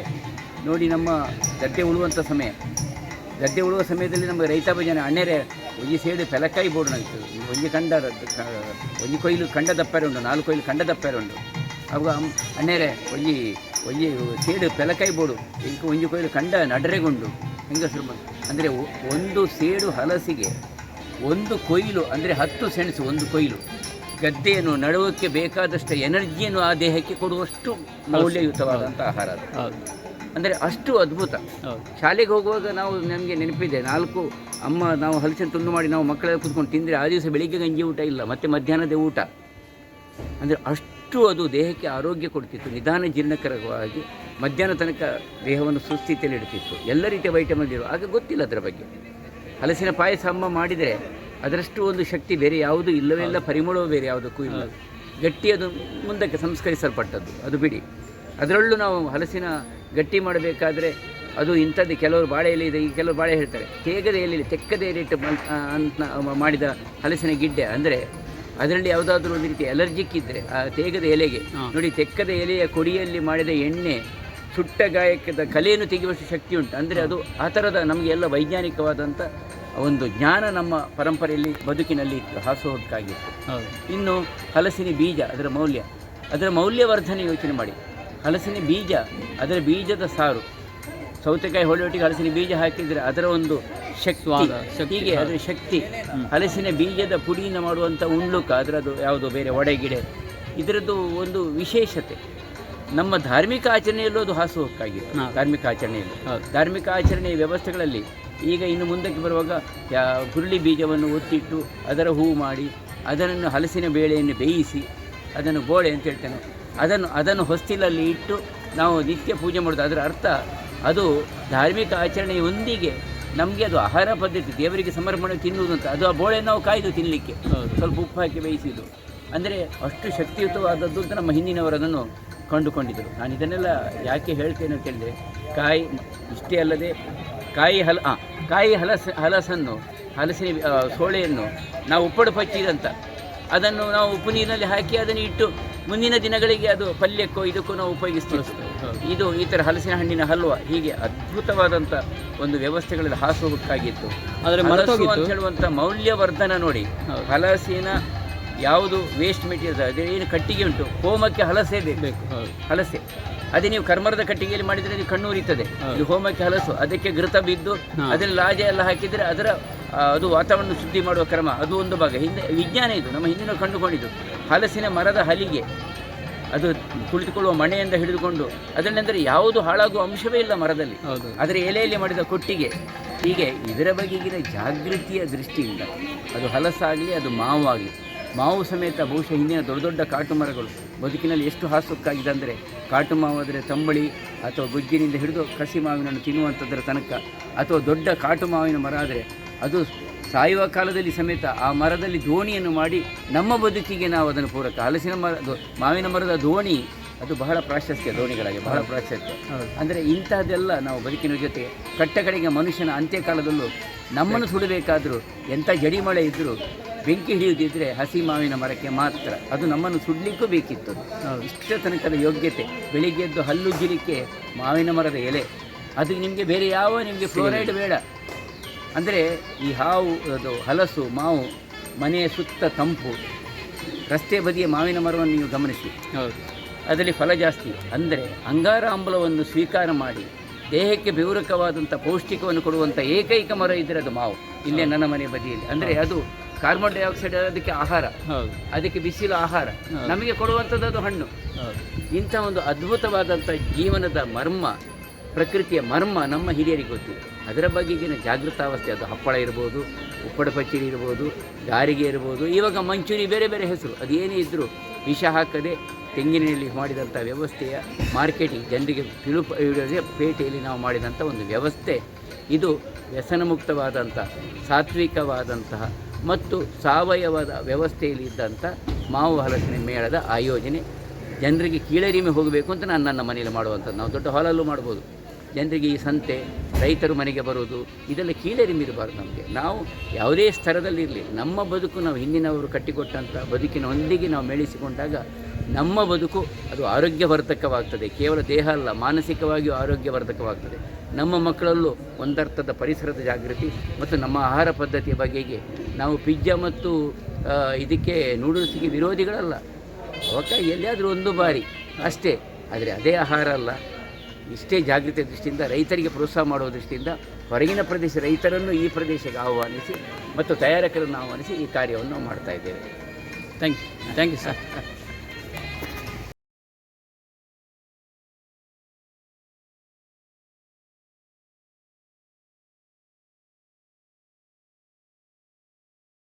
ನೋಡಿ ನಮ್ಮ ಗದ್ದೆ ಉಳುವಂಥ ಸಮಯ. ಗದ್ದೆ ಉಳುವ ಸಮಯದಲ್ಲಿ ನಮಗೆ ರೈತಾಪಿ ಜನ ಅಣ್ಣೆರೆ ಒಂಜಿ ಸೇಡು ಪೆಲಕಾಯಿ ಬೋರ್ಡ್ ನಂತು ಒಂಜಿ ಕಂಡ ಒಂಜಿ ಕೊಯ್ಲು ಕಂಡ ದಪ್ಪರೆ ಉಂಡು ನಾಲ್ಕು ಕೊಯ್ಲು ಕಂಡ ದಪ್ಪರೆ ಉಂಡು ಅವಾಗ ಅಣ್ಣೇರೆ ಒಂಜಿ ಒಂಜಿ ಸೇಡು ಪೆಲಕಾಯಿ ಬೋಡು ಇಂಕ ಒಂಜಿ ಕೊಯ್ಲು ಕಂಡ ನಡರೆಗೊಂಡು. ಹೆಂಗಸರು ಬಂದು ಅಂದರೆ ಒಂದು ಸೇಡು ಹಲಸಿಗೆ ಒಂದು ಕೊಯ್ಲು ಅಂದರೆ ಹತ್ತು ಸೆಣಸು ಒಂದು ಕೊಯ್ಲು. ಗದ್ದೆಯನ್ನು ನಡುವಕ್ಕೆ ಬೇಕಾದಷ್ಟು ಎನರ್ಜಿಯನ್ನು ಆ ದೇಹಕ್ಕೆ ಕೊಡುವಷ್ಟು ಮೌಲ್ಯಯುತವಾದಂಥ ಆಹಾರ ಅದು. ಅಂದರೆ ಅಷ್ಟು ಅದ್ಭುತ. ಶಾಲೆಗೆ ಹೋಗುವಾಗ ನಾವು ನಮಗೆ ನೆನಪಿದೆ ನಾಲ್ಕು ಅಮ್ಮ ನಾವು ಹಲಸಿನ ತುಂಡು ಮಾಡಿ ನಾವು ಮಕ್ಕಳೆಲ್ಲ ಕೂತ್ಕೊಂಡು ತಿಂದರೆ ಆ ದಿವಸ ಬೆಳಿಗ್ಗೆ ಗಂಜಿ ಊಟ ಇಲ್ಲ ಮತ್ತು ಮಧ್ಯಾಹ್ನದ ಊಟ. ಅಂದರೆ ಅಷ್ಟು ಅದು ದೇಹಕ್ಕೆ ಆರೋಗ್ಯ ಕೊಡ್ತಿತ್ತು ನಿಧಾನ ಜೀರ್ಣಕರವಾಗಿ ಮಧ್ಯಾಹ್ನ ತನಕ ದೇಹವನ್ನು ಸುಸ್ಥಿತಿಯಲ್ಲಿ ಇಡ್ತಿತ್ತು. ಎಲ್ಲ ರೀತಿಯ ವೈಟಮಿನ್ ಇರುವ ಆಗ ಗೊತ್ತಿಲ್ಲ ಅದರ ಬಗ್ಗೆ. ಹಲಸಿನ ಪಾಯಸ ಅಮ್ಮ ಮಾಡಿದರೆ ಅದರಷ್ಟು ಒಂದು ಶಕ್ತಿ ಬೇರೆ ಯಾವುದೂ ಇಲ್ಲವೇ ಇಲ್ಲ ಪರಿಮಳವೂ ಬೇರೆ ಯಾವುದಕ್ಕೂ ಇಲ್ಲ. ಗಟ್ಟಿ ಅದು ಮುಂದಕ್ಕೆ ಸಂಸ್ಕರಿಸಲ್ಪಟ್ಟದ್ದು ಅದು ಬಿಡಿ. ಅದರಲ್ಲೂ ನಾವು ಹಲಸಿನ ಗಟ್ಟಿ ಮಾಡಬೇಕಾದ್ರೆ ಅದು ಇಂಥದ್ದು ಕೆಲವರು ಬಾಳೆ ಎಲೆ ಇದೆ ಈ ಕೆಲವರು ಬಾಳೆ ಹೇಳ್ತಾರೆ. ತೇಗದ ಎಲೆ ತೆಕ್ಕದ ಎಲೆಯಿಟ್ಟು ಮಲ್- ಅಂತ ಮಾಡಿದ ಹಲಸಿನ ಗಿಡ್ಡೆ ಅಂದರೆ ಅದರಲ್ಲಿ ಯಾವುದಾದ್ರೂ ಒಂದು ರೀತಿ ಅಲರ್ಜಿಕ್ ಇದ್ದರೆ ಆ ತೇಗದ ಎಲೆಗೆ. ನೋಡಿ ತೆಕ್ಕದ ಎಲೆಯ ಕೊಡಿಯಲ್ಲಿ ಮಾಡಿದ ಎಣ್ಣೆ ಸುಟ್ಟ ಗಾಯಕದ ಕಲೆಯನ್ನು ತೆಗೆಯುವಷ್ಟು ಶಕ್ತಿ ಉಂಟು. ಅಂದರೆ ಅದು ಆ ಥರದ ನಮಗೆ ಎಲ್ಲ ವೈಜ್ಞಾನಿಕವಾದಂಥ ಒಂದು ಜ್ಞಾನ ನಮ್ಮ ಪರಂಪರೆಯಲ್ಲಿ ಬದುಕಿನಲ್ಲಿ ಇತ್ತು ಹಾಸುಹೊಕ್ಕಾಗಿತ್ತು ಇನ್ನು ಹಲಸಿನ ಬೀಜ ಅದರ ಮೌಲ್ಯ ಅದರ ಮೌಲ್ಯವರ್ಧನೆ ಯೋಚನೆ ಮಾಡಿ. ಹಲಸಿನ ಬೀಜ ಅದರ ಬೀಜದ ಸಾರು. ಸೌತೆಕಾಯಿ ಹೊಳೆಯೊಟ್ಟಿಗೆ ಹಲಸಿನ ಬೀಜ ಹಾಕಿದರೆ ಅದರ ಒಂದು ಶಕ್ತಿ ಹೀಗೆ ಅದರ ಶಕ್ತಿ. ಹಲಸಿನ ಬೀಜದ ಪುಡಿಯಿಂದ ಮಾಡುವಂಥ ಉಂಡ್ಲುಕ ಅದರದ್ದು ಯಾವುದು ಬೇರೆ ಒಡೆಗಿಡೆ ಇದರದ್ದು ಒಂದು ವಿಶೇಷತೆ. ನಮ್ಮ ಧಾರ್ಮಿಕ ಆಚರಣೆಯಲ್ಲೂ ಅದು ಹಾಸುಹೊಕ್ಕಾಗಿದೆ. ಧಾರ್ಮಿಕ ಆಚರಣೆಯಲ್ಲಿ. ಧಾರ್ಮಿಕ ಆಚರಣೆಯ ವ್ಯವಸ್ಥೆಗಳಲ್ಲಿ ಈಗ ಇನ್ನು ಮುಂದಕ್ಕೆ ಬರುವಾಗ ಯಾ- ಹುರುಳಿ ಬೀಜವನ್ನು ಒತ್ತಿಟ್ಟು ಅದರ ಹೂವು ಮಾಡಿ ಅದನ್ನು ಹಲಸಿನ ಬೇಳೆಯನ್ನು ಬೇಯಿಸಿ ಅದನ್ನು ಗೋಳೆ ಅಂತ ಹೇಳ್ತೇನೆ. ಅದನ್ನು ಅದನ್ನು ಹೊಸ್ತಿಲಲ್ಲಿ ಇಟ್ಟು ನಾವು ನಿತ್ಯ ಪೂಜೆ ಮಾಡೋದು ಅದರ ಅರ್ಥ ಅದು ಧಾರ್ಮಿಕ ಆಚರಣೆಯೊಂದಿಗೆ ನಮಗೆ ಅದು ಆಹಾರ ಪದ್ಧತಿ ದೇವರಿಗೆ ಸಮರ್ಪಣೆ ತಿನ್ನುವುದು ಅಂತ. ಅದು ಆ ಬೋಳೆ ನಾವು ಕಾಯ್ದು ತಿನ್ನಲಿಕ್ಕೆ ಸ್ವಲ್ಪ ಉಪ್ಪು ಹಾಕಿ ಬೇಯಿಸಿದ್ದು. ಅಂದರೆ ಅಷ್ಟು ಶಕ್ತಿಯುತವಾದದ್ದು ಅಂತ ನಮ್ಮ ಹಿಂದಿನವರು ಅದನ್ನು ಕಂಡುಕೊಂಡಿದ್ದರು. ನಾನು ಇದನ್ನೆಲ್ಲ ಯಾಕೆ ಹೇಳ್ತೇನೆ ಅಂತ ಹೇಳಿದರೆ ಕಾಯಿ ಇಷ್ಟೇ ಅಲ್ಲದೆ ಕಾಯಿ ಹಲ ಹಾಂ ಕಾಯಿ ಹಲಸ ಹಲಸನ್ನು ಹಲಸಿನ ಸೋಳೆಯನ್ನು ನಾವು ಉಪ್ಪಡು ಪಚ್ಚಿದಂತ. ಅದನ್ನು ನಾವು ಉಪ್ಪು ನೀರಿನಲ್ಲಿ ಹಾಕಿ ಅದನ್ನು ಇಟ್ಟು ಮುಂದಿನ ದಿನಗಳಿಗೆ ಅದು ಪಲ್ಯಕ್ಕೋ ಇದಕ್ಕೂ ನಾವು ಉಪಯೋಗಿಸ್ತೀವಿ ಇದು ಈ ಥರ ಹಲಸಿನ ಹಣ್ಣಿನ ಹಲ್ವ ಹೀಗೆ ಅದ್ಭುತವಾದಂಥ ಒಂದು ವ್ಯವಸ್ಥೆಗಳಲ್ಲಿ ಹಾಸುಹೊಕ್ಕಾಗಿತ್ತು. ಆದರೆ ಮರಸು ಅಂತ ಹೇಳುವಂಥ ಮೌಲ್ಯವರ್ಧನ ನೋಡಿ ಹಲಸಿನ ಯಾವುದು ವೇಸ್ಟ್ ಮೆಟೀರಿಯಲ್ ಅದೇ ಏನು ಕಟ್ಟಿಗೆ ಉಂಟು ಹೋಮಕ್ಕೆ ಹಲಸೆ ಬೇಕು. ಬೇಕು ಹಲಸೆ. ಅದೇ ನೀವು ಕರ್ಮರದ ಕಟ್ಟಿಗೆಯಲ್ಲಿ ಮಾಡಿದರೆ ಅದು ಕಣ್ಣು ಉರಿತದೆ ಇದು ಹೋಮಕ್ಕೆ ಹಲಸು ಅದಕ್ಕೆ ಘೃತ ಬಿದ್ದು ಅದರಲ್ಲಿ ಲಾಜೆ ಎಲ್ಲ ಹಾಕಿದರೆ ಅದರ ಅದು ವಾತಾವರಣ ಶುದ್ಧಿ ಮಾಡುವ ಕ್ರಮ ಅದು ಒಂದು ಭಾಗ. ಹಿಂದೆ ವಿಜ್ಞಾನ ಇದು ನಮ್ಮ ಹಿಂದಿನ ಕಂಡುಕೊಂಡಿದ್ದು. ಹಲಸಿನ ಮರದ ಹಲಿಗೆ. ಅದು ಕುಳಿತುಕೊಳ್ಳುವ ಮಣೆಯಿಂದ ಹಿಡಿದುಕೊಂಡು ಅದನ್ನೆಂದರೆ ಯಾವುದು ಹಾಳಾಗುವ ಅಂಶವೇ ಇಲ್ಲ ಮರದಲ್ಲಿ. ಹೌದು. ಅದರ ಎಲೆಯಲ್ಲಿ ಮಾಡಿದ ಕೊಟ್ಟಿಗೆ. ಹೀಗೆ ಇದರ ಬಗೆಗಿನ ಜಾಗೃತಿಯ ದೃಷ್ಟಿಯಿಂದ ಅದು ಹಲಸಾಗಲಿ ಅದು ಮಾವಾಗಲಿ. ಮಾವು ಸಮೇತ ಬಹುಶಃ ಹಿಂದಿನ ದೊಡ್ಡ ದೊಡ್ಡ ಕಾಟು ಮರಗಳು. ಬದುಕಿನಲ್ಲಿ ಎಷ್ಟು ಹಾಸುಕ್ಕಾಗಿದೆ ಅಂದರೆ ಕಾಟು ಮಾವು ಆದರೆ ತಂಬಳಿ ಅಥವಾ ಗುಜ್ಜಿನಿಂದ ಹಿಡಿದು ಕಸಿ ಮಾವಿನನ್ನು ತಿನ್ನುವಂಥದ್ದರ ತನಕ ಅಥವಾ ದೊಡ್ಡ ಕಾಟು ಮಾವಿನ ಮರ ಆದರೆ ಅದು ಸಾಯುವ ಕಾಲದಲ್ಲಿ ಸಮೇತ ಆ ಮರದಲ್ಲಿ ದೋಣಿಯನ್ನು ಮಾಡಿ ನಮ್ಮ ಬದುಕಿಗೆ ನಾವು ಅದನ್ನು ಪೂರಕ ಹಲಸಿನ ಮರ ಮಾವಿನ ಮರದ ದೋಣಿ ಅದು ಬಹಳ ಪ್ರಾಶಸ್ತ್ಯ ದೋಣಿಗಳಾಗಿ ಬಹಳ ಪ್ರಾಶಸ್ತ್ಯ. ಅಂದರೆ ಇಂತಹದ್ದೆಲ್ಲ ನಾವು ಬದುಕಿನ ಜೊತೆ ಕಟ್ಟಕಡೆಗೆ ಮನುಷ್ಯನ ಅಂತ್ಯಕಾಲದಲ್ಲೂ ನಮ್ಮನ್ನು ಸುಡಬೇಕಾದರೂ ಎಂಥ ಜಡಿಮಳೆ ಇದ್ದರೂ ಬೆಂಕಿ ಹಿಡಿಯುವುದಿದ್ದರೆ ಹಸಿ ಮಾವಿನ ಮರಕ್ಕೆ ಮಾತ್ರ ಅದು ನಮ್ಮನ್ನು ಸುಡಲಿಕ್ಕೂ ಬೇಕಿತ್ತು. ಇಷ್ಟ ತನಕದ ಯೋಗ್ಯತೆ ಬೆಳಿಗ್ಗೆದ್ದು ಹಲ್ಲುಜ್ಜಲಿಕ್ಕೆ ಮಾವಿನ ಮರದ ಎಲೆ ಅದು ನಿಮಗೆ ಬೇರೆ ಯಾವ ನಿಮಗೆ ಫ್ಲೋರೈಡ್ ಬೇಡ. ಅಂದರೆ ಈ ಹಾವು ಅದು ಹಲಸು ಮಾವು ಮನೆಯ ಸುತ್ತ ತಂಪು ರಸ್ತೆ ಬದಿಯ ಮಾವಿನ ಮರವನ್ನು ನೀವು ಗಮನಿಸಿ. ಹೌದು. ಅದರಲ್ಲಿ ಫಲ ಜಾಸ್ತಿ. ಅಂದರೆ ಅಂಗಾರ ಅಂಬಲವನ್ನು ಸ್ವೀಕಾರ ಮಾಡಿ ದೇಹಕ್ಕೆ ಬೆವರಕವಾದಂಥ ಪೌಷ್ಟಿಕವನ್ನು ಕೊಡುವಂಥ ಏಕೈಕ ಮರ ಇದ್ದರೆ ಅದು ಮಾವು. ಇಲ್ಲೇ ನನ್ನ ಮನೆ ಬದಿಯಲ್ಲಿ. ಅಂದರೆ ಅದು ಕಾರ್ಬನ್ ಡೈಆಕ್ಸೈಡ್ ಅದಕ್ಕೆ ಆಹಾರ. ಹೌದು. ಅದಕ್ಕೆ ಬಿಸಿಲು ಆಹಾರ. ನಮಗೆ ಕೊಡುವಂಥದ್ದು ಅದು ಹಣ್ಣು. ಇಂಥ ಒಂದು ಅದ್ಭುತವಾದಂಥ ಜೀವನದ ಮರ್ಮ ಪ್ರಕೃತಿಯ ಮರ್ಮ ನಮ್ಮ ಹಿರಿಯರಿಗೆ ಗೊತ್ತಿದೆ. ಅದರ ಬಗೆಗಿನ ಜಾಗೃತಾವಸ್ಥೆ, ಅದು ಹಪ್ಪಳ ಇರ್ಬೋದು, ಉಪ್ಪಡ ಪಚ್ಚಿರಿ ಇರ್ಬೋದು, ಗಾರಿಗೆ ಇರ್ಬೋದು, ಇವಾಗ ಮಂಚೂರಿ ಬೇರೆ ಬೇರೆ ಹೆಸರು. ಅದು ಇದ್ದರೂ ವಿಷ ಹಾಕದೆ ತೆಂಗಿನಲ್ಲಿ ಮಾಡಿದಂಥ ವ್ಯವಸ್ಥೆಯ ಮಾರ್ಕೆಟಿಂಗ್, ಜನರಿಗೆ ತಿಳುಪ ಪೇಟೆಯಲ್ಲಿ ನಾವು ಮಾಡಿದಂಥ ಒಂದು ವ್ಯವಸ್ಥೆ. ಇದು ವ್ಯಸನಮುಕ್ತವಾದಂಥ, ಸಾತ್ವಿಕವಾದಂತಹ ಮತ್ತು ಸಾವಯವದ ವ್ಯವಸ್ಥೆಯಲ್ಲಿ ಇದ್ದಂಥ ಮಾವು ಹಲಸಿನ ಮೇಳದ ಆಯೋಜನೆ. ಜನರಿಗೆ ಕೀಳರಿಮೆ ಹೋಗಬೇಕು ಅಂತ ನಾನು ನನ್ನ ಮನೆಯಲ್ಲಿ ಮಾಡುವಂಥದ್ದು. ನಾವು ದೊಡ್ಡ ಹಾಲಲ್ಲೂ ಮಾಡ್ಬೋದು. ಜನರಿಗೆ ಈ ಸಂತೆ ರೈತರು ಮನೆಗೆ ಬರೋದು, ಇದೆಲ್ಲ ಕೀಳರಿಮಿರಬಾರ್ದು ನಮಗೆ. ನಾವು ಯಾವುದೇ ಸ್ತರದಲ್ಲಿರಲಿ ನಮ್ಮ ಬದುಕು ನಾವು ಹಿಂದಿನವರು ಕಟ್ಟಿಕೊಟ್ಟಂಥ ಬದುಕಿನೊಂದಿಗೆ ನಾವು ಮೇಳಿಸಿಕೊಂಡಾಗ ನಮ್ಮ ಬದುಕು ಅದು ಆರೋಗ್ಯವರ್ಧಕವಾಗ್ತದೆ. ಕೇವಲ ದೇಹ ಅಲ್ಲ, ಮಾನಸಿಕವಾಗಿಯೂ ಆರೋಗ್ಯವರ್ಧಕವಾಗ್ತದೆ. ನಮ್ಮ ಮಕ್ಕಳಲ್ಲೂ ಒಂದರ್ಥದ ಪರಿಸರದ ಜಾಗೃತಿ ಮತ್ತು ನಮ್ಮ ಆಹಾರ ಪದ್ಧತಿಯ ಬಗೆಗೆ ನಾವು ಪಿಜ್ಜಾ ಮತ್ತು ಇದಕ್ಕೆ ನೂಡಲ್ಸ್ಗೆ ವಿರೋಧಿಗಳಲ್ಲ. ಅವಕ್ಕ ಎಲ್ಲಿಯಾದರೂ ಒಂದು ಬಾರಿ, ಅಷ್ಟೇ. ಆದರೆ ಅದೇ ಆಹಾರ ಅಲ್ಲ. ಇಷ್ಟೇ ಜಾಗೃತಿ ದೃಷ್ಟಿಯಿಂದ ರೈತರಿಗೆ ಪ್ರೋತ್ಸಾಹ ಮಾಡುವ ದೃಷ್ಟಿಯಿಂದ ಹೊರಗಿನ ಪ್ರದೇಶ ರೈತರನ್ನು ಈ ಪ್ರದೇಶಕ್ಕೆ ಆಹ್ವಾನಿಸಿ ಮತ್ತು ತಯಾರಕರನ್ನು ಆಹ್ವಾನಿಸಿ ಈ ಕಾರ್ಯವನ್ನು ಮಾಡ್ತಾ ಇದ್ದೇವೆ. Thank you thank you sir